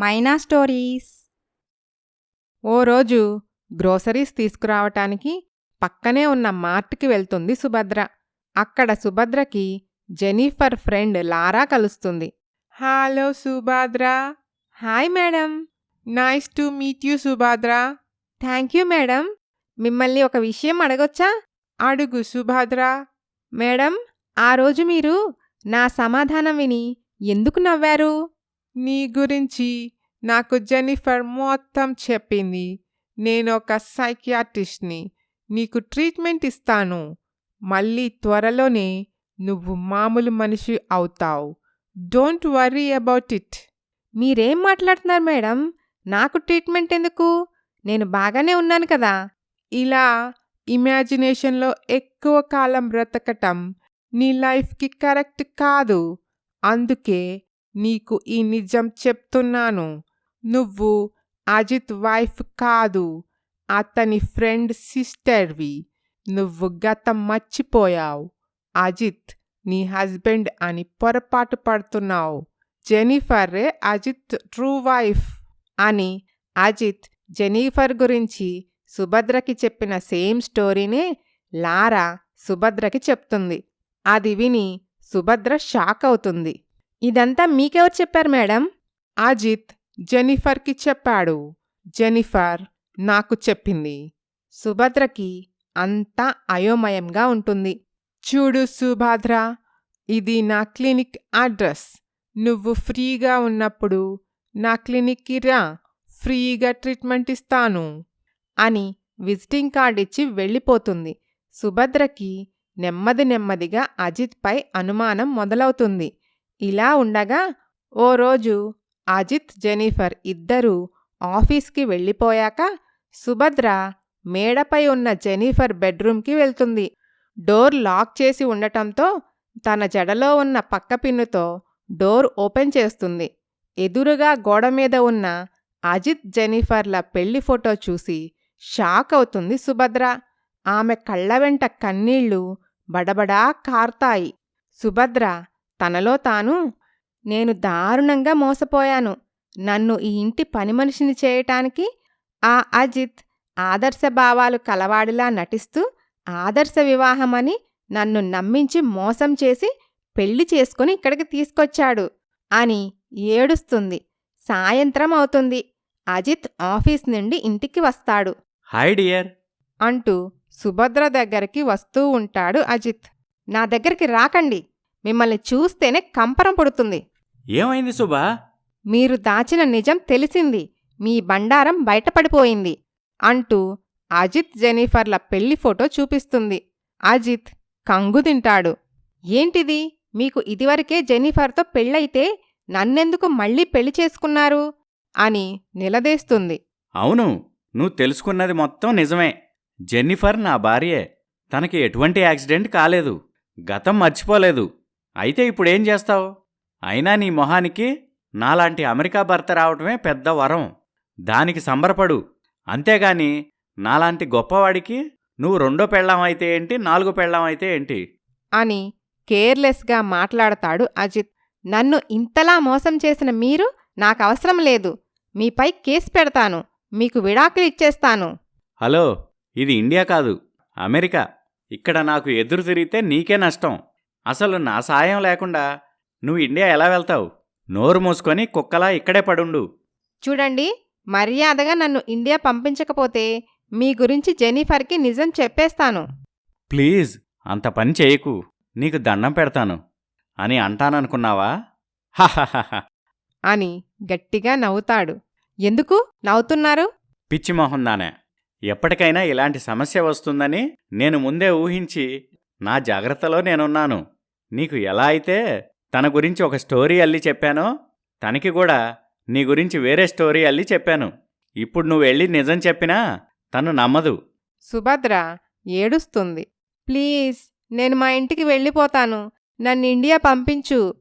మైనా stories. ఓ రోజు groceries తీసుకురావటానికి పక్కనే ఉన్న మార్ట్కి వెళ్తుంది సుభద్ర. అక్కడ సుభద్రకి జెనీఫర్ ఫ్రెండ్ లారా కలుస్తుంది. Hello Subhadra. Hi madam. Nice to meet you Subhadra. Thank you madam. మిమ్మల్ని ఒక విషయం అడగొచ్చా? అడుగు సుభద్ర. మేడం ఆ రోజు మీరు నా సమాధానం విని ఎందుకు నవ్వారు? నీ గురించి నాకు జెనిఫర్ మొత్తం చెప్పింది. నేను ఒక సైకియాట్రిస్ట్ని. నీకు ట్రీట్మెంట్ ఇస్తాను. మళ్ళీ త్వరలోనే నువ్వు మామూలు మనిషి అవుతావు. Don't worry about it. మీరేం మాట్లాడుతున్నారు మేడం? నాకు ట్రీట్మెంట్ ఎందుకు? నేను బాగానే ఉన్నాను కదా. ఇలా ఇమాజినేషన్లో ఎక్కువ కాలం బ్రతకటం నీ లైఫ్కి కరెక్ట్ కాదు. అందుకే నీకు ఈ నిజం చెప్తున్నాను. నువ్వు అజిత్ వైఫ్ కాదు అతని ఫ్రెండ్ సిస్టర్వి. నువ్వు గతం మర్చిపోయావు. అజిత్ నీ హస్బెండ్ అని పొరపాటు పడుతున్నావు. జెనిఫరే అజిత్ ట్రూ వైఫ్ అని అజిత్ జెనీఫర్ గురించి సుభద్రకి చెప్పిన సేమ్ స్టోరీనే లారా సుభద్రకి చెప్తుంది. అది విని సుభద్ర షాక్ అవుతుంది. ఇదంతా మీకెవరు చెప్పారు మేడం? అజిత్ జెనిఫర్కి చెప్పాడు. జెనిఫర్ నాకు చెప్పింది. సుభద్రకి అంతా అయోమయంగా ఉంటుంది. చూడు సుభద్ర ఇది నా క్లినిక్ అడ్రస్. నువ్వు ఫ్రీగా ఉన్నప్పుడు నా క్లినిక్కి రా. ఫ్రీగా ట్రీట్మెంట్ ఇస్తాను. అని విజిటింగ్ కార్డ్ ఇచ్చి వెళ్ళిపోతుంది. సుభద్రకి నెమ్మది నెమ్మదిగా అజిత్పై అనుమానం మొదలవుతుంది. ఇలా ఉండగా ఓ రోజు అజిత్ జెనిఫర్ ఇద్దరూ ఆఫీస్కి వెళ్ళిపోయాక సుభద్ర మేడపై ఉన్న జెనిఫర్ బెడ్రూమ్కి వెళ్తుంది. డోర్ లాక్ చేసి ఉండటంతో తన జడలో ఉన్న పక్క పిన్నుతో డోర్ ఓపెన్ చేస్తుంది. ఎదురుగా గోడ మీద ఉన్న అజిత్ జెనిఫర్ల పెళ్ళి ఫోటో చూసి షాక్ అవుతుంది సుభద్ర. ఆమె కళ్ళ వెంట కన్నీళ్ళు బడబడా కార్తాయి. సుభద్ర తనలో తాను నేను దారుణంగా మోసపోయాను. నన్ను ఈ ఇంటి పని మనిషిని చేయటానికి ఆ అజిత్ ఆదర్శ భావాలు కలవాడిలా నటిస్తూ ఆదర్శ వివాహమని నన్ను నమ్మించి మోసం చేసి పెళ్ళి చేసుకుని ఇక్కడికి తీసుకొచ్చాడు అని ఏడుస్తుంది. సాయంత్రం అవుతుంది. అజిత్ ఆఫీస్ నుండి ఇంటికి వస్తాడు. Hi dear. అంటూ సుభద్ర దగ్గరికి వస్తూ ఉంటాడు అజిత్. నా దగ్గరికి రాకండి. మిమ్మల్ని చూస్తేనే కంపరం పుడుతుంది. ఏమైంది సుబా మీరు దాచిన నిజం తెలిసింది. మీ బండారం బయటపడిపోయింది. అంటూ అజిత్ జెనిఫర్ల పెళ్ళి ఫోటో చూపిస్తుంది. అజిత్ కంగు తింటాడు. ఏంటిది? మీకు ఇదివరకే జెనిఫర్తో పెళ్ళైతే నన్నెందుకు మళ్ళీ పెళ్ళి చేసుకున్నారు? అని నిలదీస్తుంది. అవును. నువ్వు తెలుసుకున్నది మొత్తం నిజమే. జెన్నిఫర్ నా భార్యే. తనకి ఎటువంటి యాక్సిడెంట్ కాలేదు. గతం మర్చిపోలేదు. అయితే ఇప్పుడేం చేస్తావు? అయినా నీ మొహానికి నాలాంటి అమెరికా భర్త రావటమే పెద్ద వరం. దానికి సంబరపడు. అంతేగాని నాలాంటి గొప్పవాడికి నువ్వు రెండో పెళ్ళాం అయితే ఏంటి నాలుగో పెళ్ళాం అయితే ఏంటి? అని కేర్లెస్గా మాట్లాడతాడు అజిత్. నన్ను ఇంతలా మోసం చేసిన మీరు నాకవసరం లేదు. మీపై కేసు పెడతాను. మీకు విడాకులు ఇచ్చేస్తాను. హలో ఇది ఇండియా కాదు అమెరికా. ఇక్కడ నాకు ఎదురు తిరిగితే నీకే నష్టం. అసలు నా సాయం లేకుండా నువ్వు ఇండియా ఎలా వెళ్తావు? నోరు మూసుకొని కుక్కలా ఇక్కడే పడుండు. చూడండి మర్యాదగా నన్ను ఇండియా పంపించకపోతే మీ గురించి జెనిఫర్కి నిజం చెప్పేస్తాను. ప్లీజ్ అంత పని చేయకు. నీకు దండం పెడతాను. అని అంటాననుకున్నావా? హహహహ. అని గట్టిగా నవ్వుతాడు. ఎందుకు? నవ్వుతున్నారు? పిచ్చి మొహందానే ఎప్పటికైనా ఇలాంటి సమస్య వస్తుందని నేను ముందే ఊహించి నా జాగ్రత్తలో నేనున్నాను. నీకు ఎలా అయితే తన గురించి ఒక స్టోరీ అల్లి చెప్పానో తనకి కూడా నీ గురించి వేరే స్టోరీ అల్లి చెప్పాను. ఇప్పుడు నువ్వు వెళ్ళి నిజం చెప్పినా తను నమ్మదు. సుభద్ర ఏడుస్తుంది. ప్లీజ్ నేను మా ఇంటికి వెళ్ళిపోతాను. నన్ను ఇండియా పంపించు.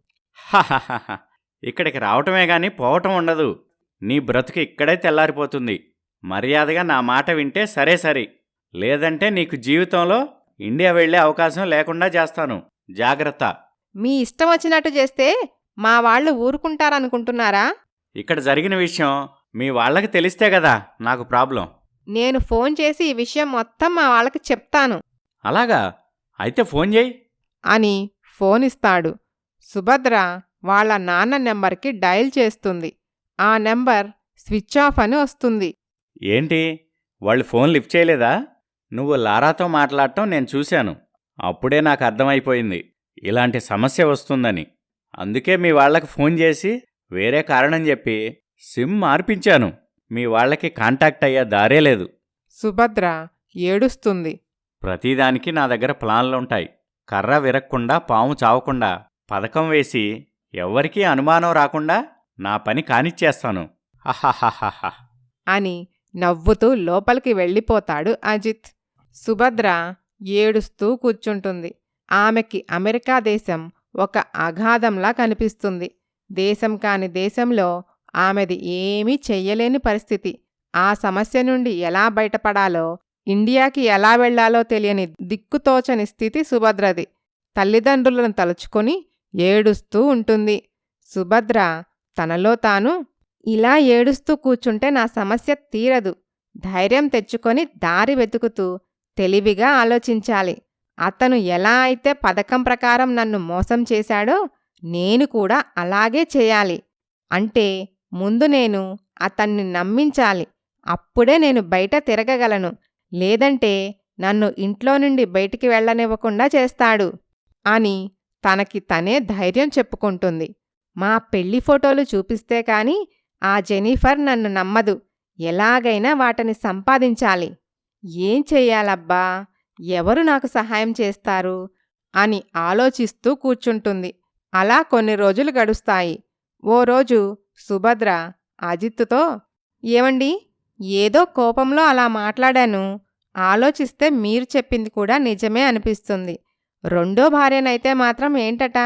ఇక్కడికి రావటమే గాని పోవటం ఉండదు. నీ బ్రతుకు ఇక్కడే తెల్లారిపోతుంది. మర్యాదగా నా మాట వింటే సరే సరి. లేదంటే నీకు జీవితంలో ఇండియా వెళ్ళే అవకాశం లేకుండా చేస్తాను. జాగ్రత్త. మీ ఇష్టం వచ్చినట్టు చేస్తే మా వాళ్ళు ఊరుకుంటారనుకుంటున్నారా? ఇక్కడ జరిగిన విషయం మీ వాళ్ళకి తెలిస్తే కదా నాకు ప్రాబ్లం. నేను ఫోన్ చేసి ఈ విషయం మొత్తం మా వాళ్ళకి చెప్తాను. అలాగా? అయితే ఫోన్ చేయి. అని ఫోన్ ఇస్తాడు. సుభద్ర వాళ్ళ నాన్న నెంబర్కి డయల్ చేస్తుంది. ఆ నెంబర్ స్విచ్ ఆఫ్ అని వస్తుంది. ఏంటి? వాళ్ళు ఫోన్ లిఫ్ట్ చేయలేదా? నువ్వు లారాతో మాట్లాడటం నేను చూశాను. అప్పుడే నాకు అర్థమైపోయింది. ఇలాంటి సమస్య వస్తుందని. అందుకే మీ వాళ్ళకి ఫోన్ చేసి వేరే కారణం చెప్పి సిమ్ మార్పించాను. మీ వాళ్ళకి కాంటాక్ట్ అయ్యే దారే లేదు. సుభద్ర ఏడుస్తుంది. ప్రతిదానికి నా దగ్గర ప్లాన్లుంటాయి. కర్ర విరక్కుండా పాము చావకుండా పథకం వేసి ఎవ్వరికీ అనుమానం రాకుండా నా పని కానిచ్చేస్తాను. హహహహహ. అని నవ్వుతూ లోపలికి వెళ్ళిపోతాడు అజిత్. సుభద్ర ఏడుస్తూ కూర్చుంటుంది. ఆమెకి అమెరికా దేశం ఒక అగాధంలా కనిపిస్తుంది. దేశం కాని దేశంలో ఆమెది ఏమీ చెయ్యలేని పరిస్థితి. ఆ సమస్య నుండి ఎలా బయటపడాలో ఇండియాకి ఎలా వెళ్ళాలో తెలియని దిక్కుతోచని స్థితి సుభద్రది. తల్లిదండ్రులను తలుచుకొని ఏడుస్తూ ఉంటుంది. సుభద్ర తనలో తాను ఇలా ఏడుస్తూ కూర్చుంటే నా సమస్య తీరదు. ధైర్యం తెచ్చుకొని దారి వెతుకుతూ తెలివిగా ఆలోచించాలి. అతను ఎలా అయితే పథకం ప్రకారం నన్ను మోసం చేశాడో నేను కూడా అలాగే చేయాలి. అంటే ముందు నేను అతన్ని నమ్మించాలి. అప్పుడే నేను బయట తిరగగలను. లేదంటే నన్ను ఇంట్లో నుండి బయటికి వెళ్ళనివ్వకుండా చేస్తాడు అని తనకి తనే ధైర్యం చెప్పుకుంటుంది. మా పెళ్ళి ఫోటోలు చూపిస్తే కాని ఆ జెనిఫర్ నన్ను నమ్మదు. ఎలాగైనా వాటిని సంపాదించాలి. ఏం చెయ్యాలబ్బా? ఎవరు నాకు సహాయం చేస్తారు? అని ఆలోచిస్తూ కూర్చుంటుంది. అలా కొన్ని రోజులు గడుస్తాయి. ఓ రోజు సుభద్ర అజిత్తుతో ఏమండి ఏదో కోపంలో అలా మాట్లాడాను. ఆలోచిస్తే మీరు చెప్పింది కూడా నిజమే అనిపిస్తుంది. రెండో భార్యనైతే మాత్రం ఏంటట?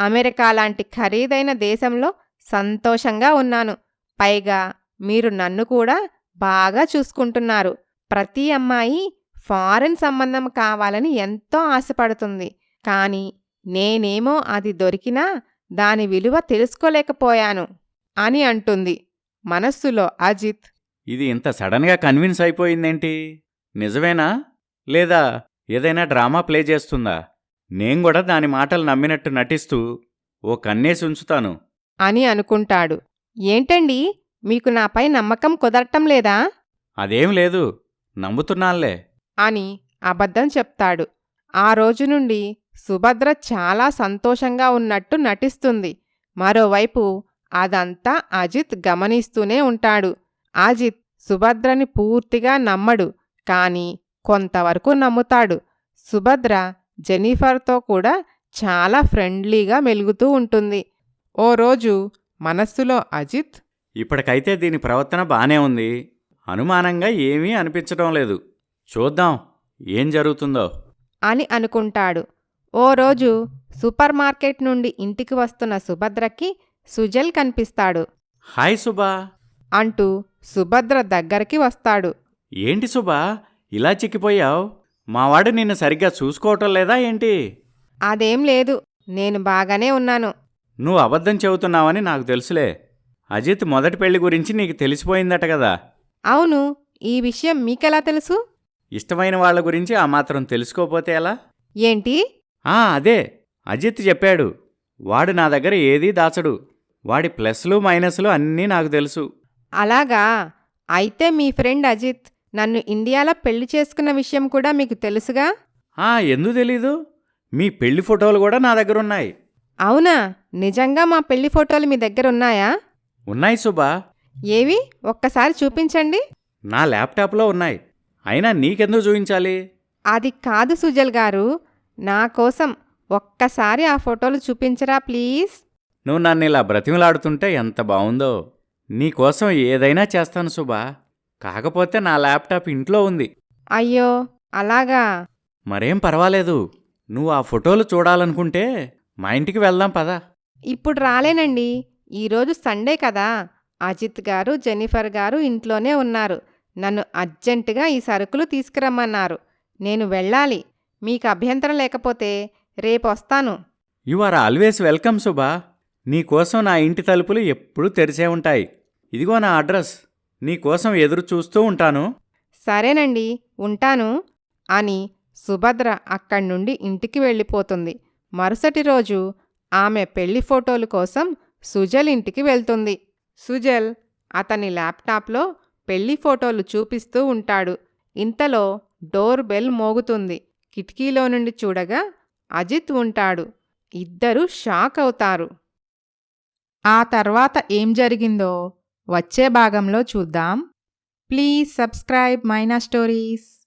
అమెరికా లాంటి ఖరీదైన దేశంలో సంతోషంగా ఉన్నాను. పైగా మీరు నన్ను కూడా బాగా చూసుకుంటున్నారు. ప్రతి అమ్మాయి ఫారెన్ సంబంధం కావాలని ఎంతో ఆశపడుతుంది. కానీ నేనేమో అది దొరికినా దాని విలువ తెలుసుకోలేకపోయాను అని అంటుంది మనస్సులో అజిత్. ఇది ఇంత సడన్గా కన్విన్స్ అయిపోయిందేంటి? నిజమేనా? లేదా ఏదైనా డ్రామా ప్లే చేస్తుందా? నేను కూడా దాని మాటలు నమ్మినట్టు నటిస్తూ ఓ కన్నేసి ఉంచుతాను. అని అనుకుంటాడు. ఏంటండి? మీకు నాపై నమ్మకం కుదరటం లేదా? అదేం లేదు. నమ్ముతున్నానులే. అని అబద్ధం చెప్తాడు. ఆ రోజు నుండి సుభద్ర చాలా సంతోషంగా ఉన్నట్టు నటిస్తుంది. మరోవైపు అదంతా అజిత్ గమనిస్తూనే ఉంటాడు. అజిత్ సుభద్రని పూర్తిగా నమ్మడు కాని కొంతవరకు నమ్ముతాడు. సుభద్ర జెనిఫర్తో కూడా చాలా ఫ్రెండ్లీగా మెలుగుతూ ఉంటుంది. ఓ రోజు మనస్సులో అజిత్ ఇప్పటికైతే దీని ప్రవర్తన బానే ఉంది. అనుమానంగా ఏమీ అనిపించడం లేదు. చూద్దాం ఏం జరుగుతుందో. అని అనుకుంటాడు. ఓ రోజు సూపర్ మార్కెట్ నుండి ఇంటికి వస్తున్న సుభద్రకి సుజల్ కనిపిస్తాడు. హాయ్ సుబా అంటూ సుభద్ర దగ్గరికి వస్తాడు. ఏంటి సుబా ఇలా చిక్కిపోయావు? మావాడు నిన్ను సరిగ్గా చూసుకోవటం లేదా ఏంటి? అదేం లేదు నేను బాగానే ఉన్నాను. నువ్వు అబద్ధం చెబుతున్నావని నాకు తెలుసులే. అజిత్ మొదటి పెళ్ళి గురించి నీకు తెలిసిపోయిందట కదా. అవును ఈ విషయం మీకెలా తెలుసు? ఇష్టమైన వాళ్ళ గురించి ఆ మాత్రం తెలుసుకోపోతే ఎలా? ఏంటి? ఆ అదే అజిత్ చెప్పాడు వాడు నా దగ్గర ఏదీ దాచడు వాడి ప్లస్లు మైనస్లు అన్నీ నాకు తెలుసు. అలాగా? అయితే మీ ఫ్రెండ్ అజిత్ నన్ను ఇండియాలో పెళ్ళి చేసుకున్న విషయం కూడా మీకు తెలుసుగా? ఆ ఎందుకు తెలీదు? మీ పెళ్ళి ఫోటోలు కూడా నా దగ్గర ఉన్నాయి అవునా? నిజంగా మా పెళ్ళి ఫోటోలు మీ దగ్గర ఉన్నాయా? ఉన్నాయి సుబా ఏవి? ఒక్కసారి చూపించండి. నా ల్యాప్టాప్లో ఉన్నాయి. అయినా నీకెందుకు చూపించాలి అది కాదు సుజల్ గారు. నా కోసం ఒక్కసారి ఆ ఫోటోలు చూపించరా ప్లీజ్? నువ్వు నన్ను ఇలా బ్రతిమలాడుతుంటే ఎంత బావుందో. నీకోసం ఏదైనా చేస్తాను సుబా కాకపోతే నా ల్యాప్టాప్ ఇంట్లో ఉంది. అయ్యో అలాగా? మరేం పర్వాలేదు. నువ్వు ఆ ఫోటోలు చూడాలనుకుంటే మా ఇంటికి వెళ్దాం పదా. ఇప్పుడు రాలేనండి. ఈరోజు సండే కదా. అజిత్ గారు జెనిఫర్ గారు ఇంట్లోనే ఉన్నారు. నన్ను అర్జెంటుగా ఈ సరుకులు తీసుకురమ్మన్నారు. నేను వెళ్ళాలి. మీకు అభ్యంతరం లేకపోతే రేపు వస్తాను. You are always welcome Subha నీకోసం నా ఇంటి తలుపులు ఎప్పుడూ తెరిచే ఉంటాయి. ఇదిగో నా అడ్రస్. నీకోసం ఎదురు చూస్తూ ఉంటాను. సరేనండి ఉంటాను అని సుభద్ర అక్కడి నుండి ఇంటికి వెళ్ళిపోతుంది. మరుసటి రోజు ఆమె పెళ్ళి ఫోటోల కోసం సుజల్ ఇంటికి వెళ్తుంది. సుజల్ అతని ల్యాప్టాప్లో పెళ్ళి ఫోటోలు చూపిస్తూ ఉంటాడు. ఇంతలో డోర్ బెల్ మోగుతుంది. కిటికీలో నుండి చూడగా అజిత్ ఉంటాడు. ఇద్దరూ షాక్ అవుతారు. ఆ తర్వాత ఏం జరిగిందో వచ్చే భాగంలో చూద్దాం. Please subscribe Maina stories.